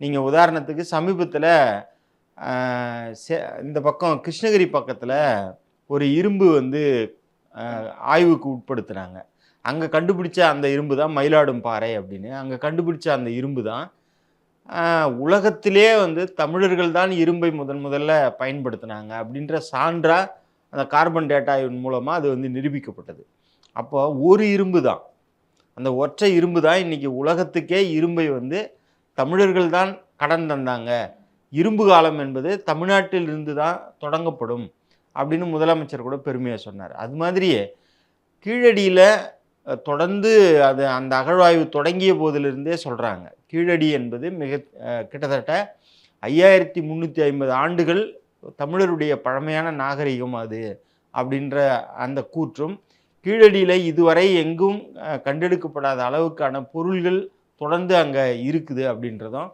நீங்கள் உதாரணத்துக்கு சமீபத்தில் இந்த பக்கம் கிருஷ்ணகிரி பக்கத்தில் ஒரு இரும்பு வந்து ஆய்வுக்கு உட்படுத்துனாங்க. அங்கே கண்டுபிடிச்ச அந்த இரும்பு தான் மயிலாடும் பாறை அப்படின்னு. அங்கே கண்டுபிடிச்ச அந்த இரும்பு தான் உலகத்திலே வந்து தமிழர்கள் தான் இரும்பை முதன் முதல்ல பயன்படுத்தினாங்க அப்படின்ற சான்றாக அந்த கார்பன் டேட்டாவின் மூலமாக அது வந்து நிரூபிக்கப்பட்டது. அப்போ ஒரு இரும்பு தான். அந்த ஒற்றை இரும்பு தான் இன்றைக்கி உலகத்துக்கே இரும்பை வந்து தமிழர்கள் தான் கடன் தந்தாங்க. இரும்பு காலம் என்பது தமிழ்நாட்டில் இருந்து தான் தொடங்கப்படும் அப்படின்னு முதலமைச்சர் கூட பெருமையாக சொன்னார். அது மாதிரியே கீழடியில் தொடர்ந்து அது அந்த அகழ்வாய்வு தொடங்கிய போதிலிருந்தே சொல்கிறாங்க கீழடி என்பது மிக கிட்டத்தட்ட ஐயாயிரத்தி முந்நூற்றி ஐம்பது ஆண்டுகள் தமிழருடைய பழமையான நாகரிகம் அது அப்படின்ற அந்த கூற்றும். கீழடியில் இதுவரை எங்கும் கண்டெடுக்கப்படாத அளவுக்கான பொருள்கள் தொடர்ந்து அங்கே இருக்குது அப்படின்றதும்